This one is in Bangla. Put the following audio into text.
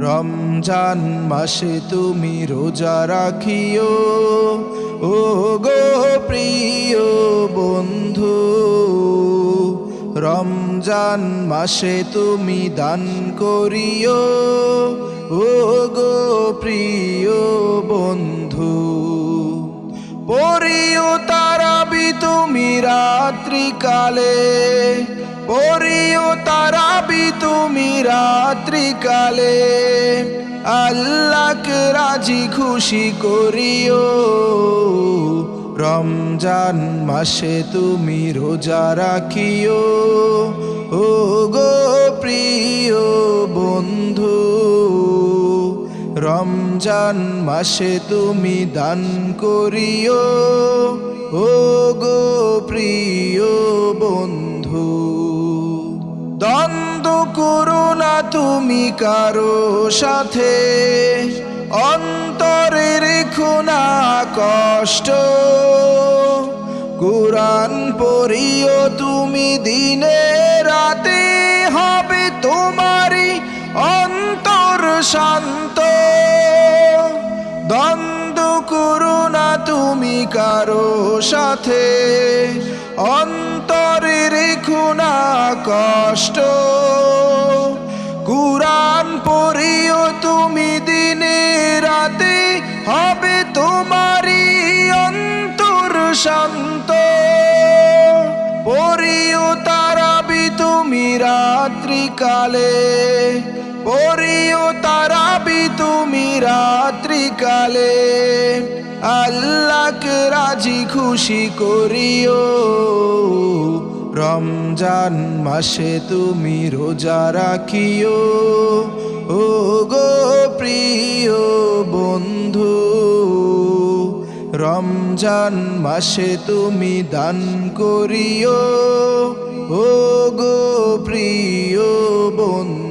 রমজান মাসে তুমি রোজা রাখিও। ও গো প্রিয় বন্ধু, রমজান মাসে তুমি দান করিও। ও গো প্রিয় বন্ধু পরিও তারাবি তুমি রাত্রিকালে পরিও তারাবি তুমি রাত্রিকালে। আল্লাহকে রাজি খুশি করিও, রমজান মাসে তুমি রোজা রাখিও। ও গো প্রিয় বন্ধু, রমজান মাসে তুমি দান করিও। প্রিয় বন্ধু, দ্বন্দ্ব করো না তুমি কারও সাথে। অন্তরে রেখো না কষ্ট। কোরআন পড়িও তুমি দিনে রাতে হবে তোমারই অন্তর শান্ত। দ্বন্দ্ব করো না তুমি কারও সাথে অন্তরে রেখো না কষ্ট। কুরআন পড়িও তুমি দিনে রাতে, হবে তোমারই অন্তর শান্ত। পড়িও তারাবি তুমি রাত্রিকালে, পড়িও তারাবি তুমি রাত্রিকালে। আল্লাহকে রাজি খুশি করিও। রমজান মাসে তুমি রোজা রাখিও। ও গো প্রিয় বন্ধু, রমজান মাসে তুমি দান করিও। ও গো প্রিয় বন্ধু